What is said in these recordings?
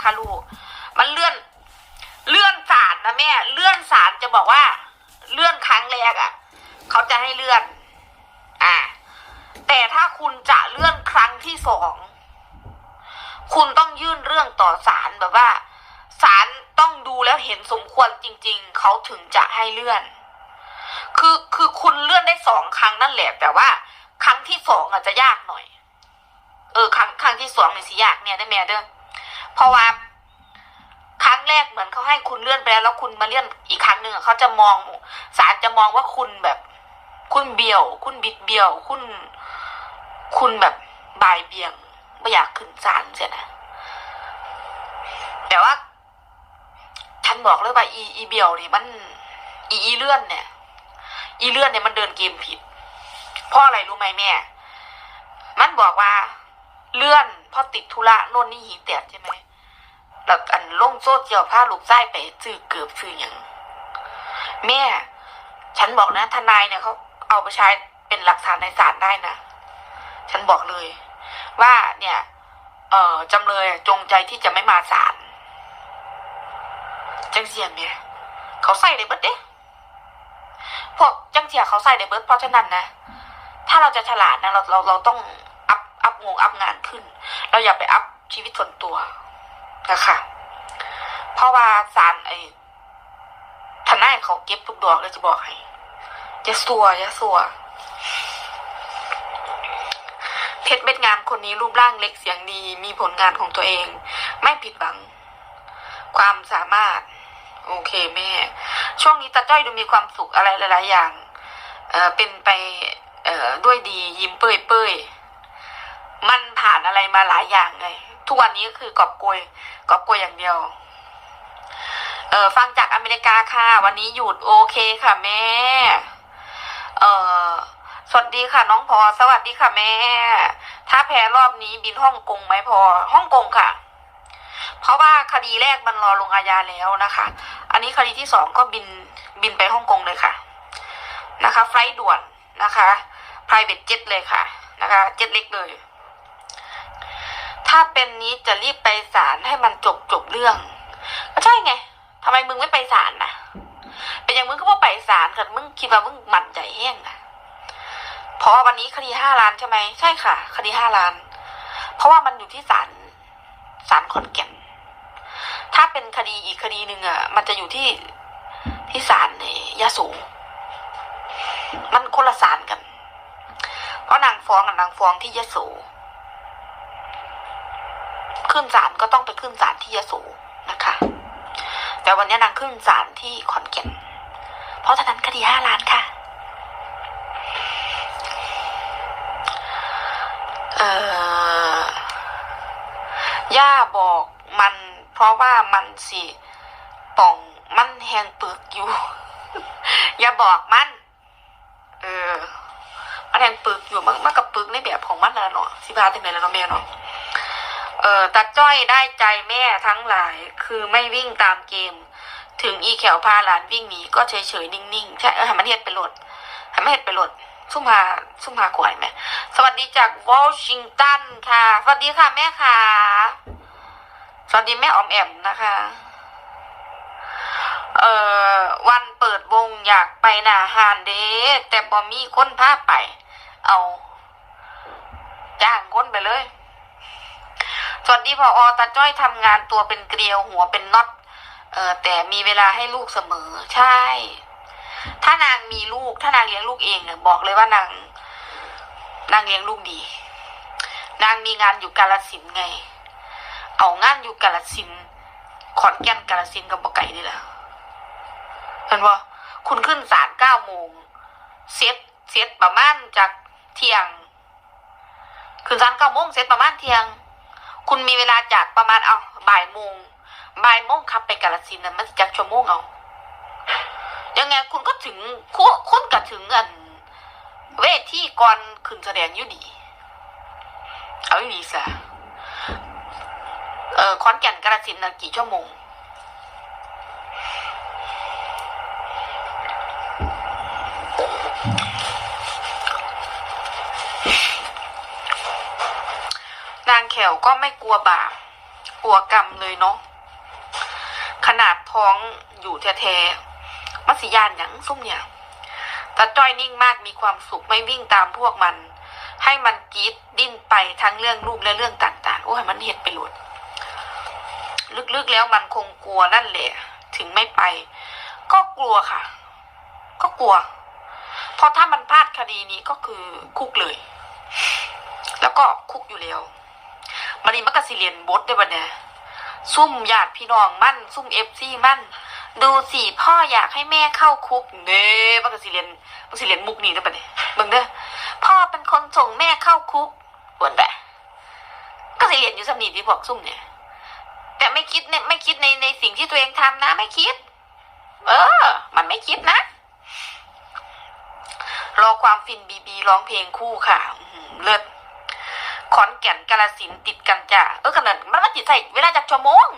นะคะลูก มันเลื่อน เลื่อนศาลนะแม่ เลื่อนศาลจะบอกว่า เลื่อนครั้งแรกอะ่ะ เขาจะให้เลื่อน อ่า แต่ถ้าคุณจะเลื่อนครั้งที่สอง คุณต้องยื่นเรื่องต่อศาลแบบว่าศาลต้องดูแล้วเห็นสมควรจริง ๆ เขาถึงจะให้เลื่อน คือคือคุณเลื่อนได้สองครั้งนั่นแหละ แต่ว่า ครั้งที่สองอาจจะยากหน่อย เออ ครั้งครั้งที่สองเนี่ยสิยากเนี่ยได้แม่เด้อ เพราะว่าครั้งแรกเหมือนเขาให้คุณเลื่อนไปแล้วแล้วคุณมาเลื่อนอีกครั้งหนึ่งเขาจะมองศาลจะมองว่าคุณแบบ คุณเบี้ยว คุณบิดเบี้ยว คุณ คุณแบบบายเบี่ยงไม่อยากขึ้นศาลเสียนะแต่ว่าฉันบอกเลยว่าอีอีเบี้ยวนี่มัน อีอีเลื่อนเนี่ย อีเลื่อนเนี่ยมันเดินเกมผิดเพราะอะไรรู้ไหมแม่ มันบอกว่า เลื่อนเพราะติดธุระโน่นนี่หีแตกใช่ไหมแล้วอันลงโซเชียลพาลูกไส้ไปซื้อเกือบซื้ออย่างแม่ ฉันบอกนะ ทนายเนี่ยเขาเอาไปใช้เป็นหลักฐานในศาลได้นะ ฉันบอกเลย ว่าเนี่ย เอ่อจำเลยจงใจที่จะไม่มาศาลจังเสียนเนี่ยเขาใส่ในเบิร์ดเด้พวกจังเสียเขาใส่ในเบิร์ดเพราะฉะนั้นนะ ถ้าเราจะฉลาดนะเราเราเราต้อง งงอัพงานขึ้น เราอย่าไปอัพชีวิตส่วนตัวนะคะเพราะว่าสารไอ้ทนายเขาเก็บทุกดอกเลยจะบอกให้จะสัวจะสัวเพชรเม็ดงามคนนี้รูปร่างเล็กเสียงดี มีผลงานของตัวเอง ไม่ผิดหวัง ความสามารถ โอเคแม่ ช่วงนี้ตาจ้อยดูมีความสุขอะไรหลาย ๆ อย่าง เออเป็นไป เอ่อด้วยดียิ้มเปื่อยเปื่อย มันผ่านอะไรมาหลายอย่างไงทุกวันนี้ก็คือกอบโกยกอบโกยอย่างเดียว เออฟังจากอเมริกาค่ะ วันนี้หยุดโอเคค่ะแม่ เออสวัสดีค่ะน้องพอ สวัสดีค่ะแม่ ถ้าแพ้รอบนี้บินฮ่องกงไหมพอฮ่องกงค่ะ เพราะว่าคดีแรกมันรอลงอาญาแล้วนะคะ อันนี้คดีที่สองก็บินบินไปฮ่องกงเลยค่ะ นะคะ ไฟล์ด่วนนะคะ private jet เลยค่ะ นะคะ เจ็ตเล็กเลย ถ้าเป็นนี้จะรีบไปศาลให้มันจบจบเรื่องก็ใช่ไงทำไมมึงไม่ไปศาลนะเป็นอย่างมึงก็ว่าไปศาลกันมึงคิดว่ามึงหมั่นใจแห้งนะเพราะวันนี้คดีห้าล้านใช่ไหมใช่ค่ะ คดีห้าล้าน เพราะว่ามันอยู่ที่ศาลศาลขอนแก่นถ้าเป็นคดีอีกคดีหนึ่งอะ มันจะอยู่ที่ที่ศาลในยะโสมันคนละศาลกัน เพราะนางฟ้องกับนางฟ้องที่ยะโส ขึ้นศาลก็ต้องไปขึ้นศาลที่ยะโสนะคะ แต่วันนี้นางขึ้นศาลที่ขอนแก่น เพราะฉะนั้นคดีห้าล้านค่ะ เอ่อย่าบอกมันเพราะว่ามันสิป่องมันแหงปึกอยู่ อย่าบอกมัน เออมันแหงปึกอยู่มันมันกับปึกในแบบของมันแล้วเนาะสิบาถึงไหนแล้วเนาะแม่เนาะ เอ่อตาจ้อยได้ใจแม่ทั้งหลายคือไม่วิ่งตามเกม ถึงอีแขวพาหลานวิ่งหนีก็เฉยเฉยๆนิ่งๆใช่เออห้มันเฮ็ดไปโหลดห้มันเฮ็ดไปโหลดซุ่มหาซุ่มหาขวายไหมสวัสดีจากวอชิงตันค่ะ สวัสดีค่ะแม่ค่ะ สวัสดีแม่ออมแอมนะคะ เอ่อวันเปิดวงอยากไปหนาหานเด้แต่บอมีคนพาไป เอาจ้างคนไปเลย สวัสดีพออตาจ้อยทำงานตัวเป็นเกลียวหัวเป็นน็อตเออแต่มีเวลาให้ลูกเสมอ ใช่ ถ้านางมีลูก ถ้านางเลี้ยงลูกเองเนี่ยบอกเลยว่านางนางเลี้ยงลูกดี นางมีงานอยู่กาลสินไง เอางานอยู่กาลสินขอนแก่นกาลสินกับบอไก่นี่แหละเห็นว่าคุณขึ้นศาลเก้าโมงเสร็จเสร็จประมาณจากเที่ยงขึ้นศาลเก้าโมงเสร็จประมาณเที่ยง คุณมีเวลาจากประมาณเอาบ่ายโมงบ่ายโมงขับไปกาลสินธุ์น่ะมันจากชั่วโมงเอายังไงคุณก็ถึงคุคุณก็ถึงอัน เวทีก่อนขึ้นแสดงอยู่ดี เอาอยู่ดีซะเออขอนแก่นกาลสินธุ์น่ะกี่ชั่วโมง แขวก็ไม่กลัวบาปปัวกรรมเลยเนาะขนาดท้องอยู่แท้ๆมัสยานหยังซุ่มเนี่ยแต่จ้อยนิ่งมากมีความสุขไม่วิ่งตามพวกมัน ให้มันกีดดิ้นไปทั้งเรื่องลูกและเรื่องต่างๆ โอ้ยมันเห็ดไปหลุดลึกๆแล้วมันคงกลัวนั่นแหละ ถึงไม่ไป ก็กลัวค่ะ ก็กลัว เพราะถ้ามันพลาดคดีนี้ก็คือคุกเลย แล้วก็คุกอยู่แล้ว มันนี่มันก็สิเรียนบทได้บัดเนี่ยซุ่มญาติพี่น้องมั่นซุ่มเอฟซีมั่นดูสิพ่ออยากให้แม่เข้าคุกเน่มันก็สิเรียนมันสิเรียนมุกนี้ได้บัดเนี่ยเบิ่งเด้อพ่อเป็นคนส่งแม่เข้าคุกปวดแบะก็สิเรียนอยู่สำนีที่พวกซุ่มเนี่ยแต่ไม่คิดเนี่ยไม่คิดในในสิ่งที่ตัวเองทำนะ ไม่คิด เออ มันไม่คิดนะรอความฟินบีบีร้องเพลงคู่ค่ะอื้อหือเลิศ ขอนแก่นกาลสินติดกันจ้ะเออขนาดมันมันจิตใส่เวลาจากชั่วโมง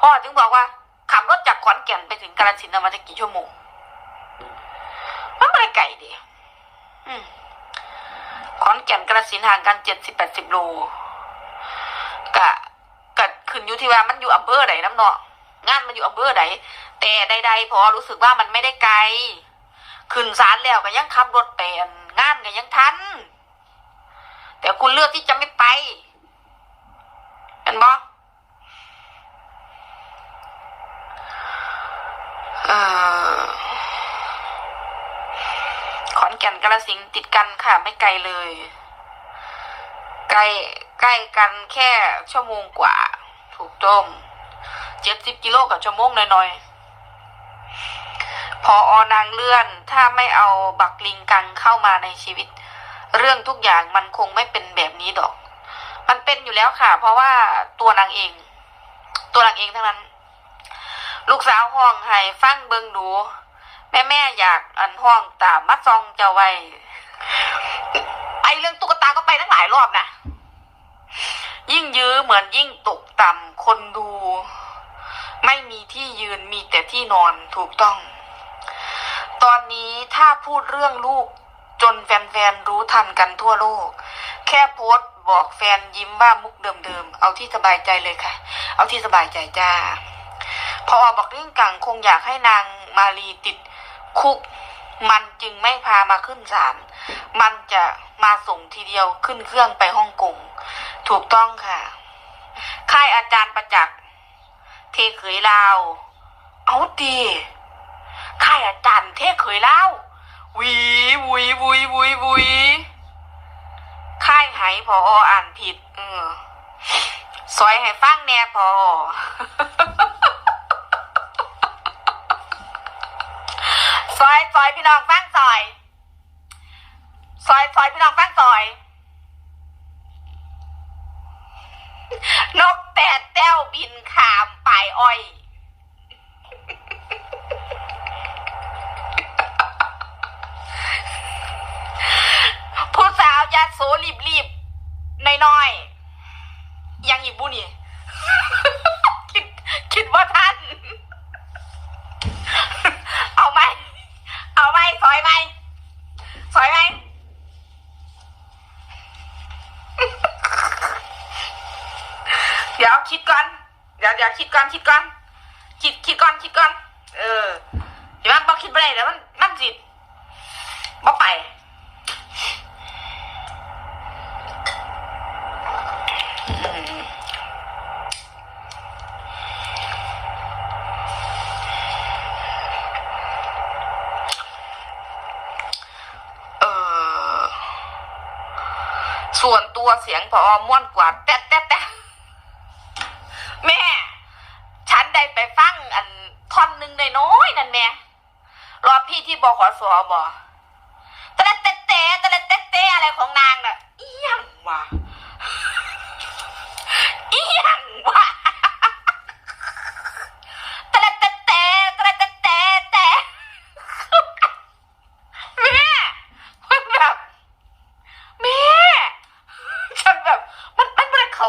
พ่อถึงบอกว่าขับรถจากขอนแก่นไปถึงกาลสินมันจะกี่ชั่วโมงมันไม่ไกลดิขอนแก่นกาลสินห่างกันเจ็ดสิบแปดสิบโลกะกะขึ้นอยู่ที่ว่ามันอยู่อำเภอใดน้ำเนาะงานมันอยู่อำเภอใดแต่ใด ๆ พอรู้สึกว่ามันไม่ได้ไกล ขึ้นศาลแล้วก็ยังขับรถไปอันงานก็ยังทัน แต่คุณเลือกที่จะไม่ไปเห็นบ่เอ่อขอนแก่นกาลสินธุ์ติดกันค่ะไม่ไกลเลย ใกล้ใกล้กันแค่ชั่วโมงกว่า ถูกต้องเจ็ดสิบกิโลกับชั่วโมงน่อยๆ พออนางเลื่อนถ้าไม่เอาบักลิงกังเข้ามาในชีวิต เรื่องทุกอย่างมันคงไม่เป็นแบบนี้ดอก มันเป็นอยู่แล้วค่ะ เพราะว่าตัวนางเอง ตัวนางเองทั้งนั้น ลูกสาวห้องให้ฟังเบิงดู แม่แม่อยากอันห้องตามมัดซองจ้าไว้ไอเรื่องตุ๊กตาก็ไปทั้งหลายรอบนะ ยิ่งยื้อเหมือนยิ่งตกต่ำคนดู ไม่มีที่ยืนมีแต่ที่นอนถูกต้อง ตอนนี้ถ้าพูดเรื่องลูก จนแฟนๆรู้ทันกันทั่วโลก แค่โพสต์บอกแฟนยิ้มว่ามุกเดิมๆ เอาที่สบายใจเลยค่ะ เอาที่สบายใจจ้า พออบอกเรื่องกังคงอยากให้นางมาลีติดคุก มันจึงไม่พามาขึ้นศาล มันจะมาส่งทีเดียวขึ้นเครื่องไปฮ่องกง ถูกต้องค่ะ ค่ายอาจารย์ประจักษ์ เทเขยลาว เอาดีค่ายอาจารย์เทเขยลาวห วีวุยวุยวุยวุยค่ายไหพออ่านผิดเออซอยให้ฟังแน่พอ ซอยซอยพี่น้องฟังซอย ซอยซอยพี่น้องฟังซอย นกแต่แต้วบินขามปลายอ้อย รีบรีบน้อยๆยังอีกบุนี่ คิดคิดว่าท่าน เอาไหมเอาไหมซอยไหมซอยไหมเดี๋ยวคิดก่อนเดี๋ยวเดี๋ยวคิดก่อนคิดก่อนคิดคิดก่อนคิดก่อน เออเดี๋ยวมันบอกคิดไปเลยเดี๋ยวมันมันจิตบ่ไป เออ ส่วนตัวเสียงพอม่วนกว่าแต่แต่แต่แม่ ฉันได้ไปฟังอันท่อนหนึ่งในน้อยนั่นแม่รอพี่ที่บขสบอตะเละเตะเตะตะเละเตะเตะอะไรของนางน่ะอียงวะอียง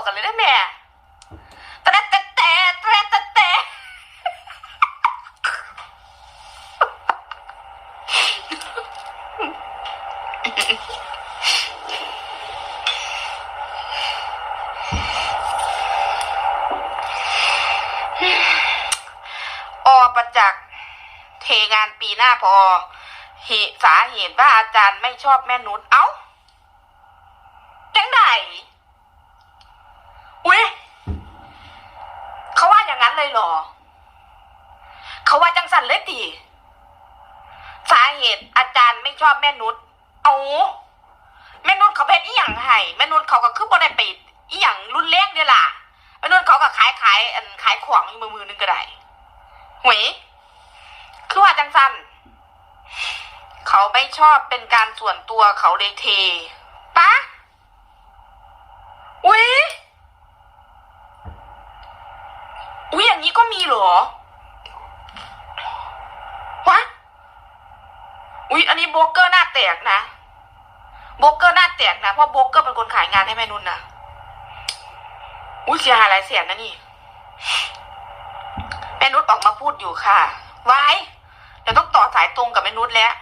กันเลยได้แม่แต่แต่แต่แต่แต่อประจักษ์เทงานปีหน้าพอเหตุสาเหตุว่าอาจารย์ไม่ชอบแม่นุชเอา้าจังไหน อุ้ยเขาว่าอย่างนั้นเลยเหรอ เขาว่าจังสันเลยตีสาเหตุอาจารย์ไม่ชอบแม่นุชเอาแม่นุชเขาเป็นอีหยังให้แม่นุชเขาก็คือบ่ได้ไปอีหยังรุนแรงเด้ล่ะแม่นุชเขาก็ขายขายอันขายของมือมือนึงก็ได้หวยคือว่าจังสันเขาไม่ชอบเป็นการส่วนตัวเขาเลยเทปะอุ้ย อุ้ยอย่างนี้ก็มีเหรอวะอุ๊ยอันนี้โบกเกอร์หน้าแตกนะโบกเกอร์หน้าแตกนะเพราะโบกเกอร์เป็นคนขายงานให้แม่นุ่นนะอุ๊ยเสียหายหลายแสนนะนี่แม่นุชออกมาพูดอยู่ค่ะไว้เดี๋ยวต้องต่อสายตรงกับแม่นุชแล้ว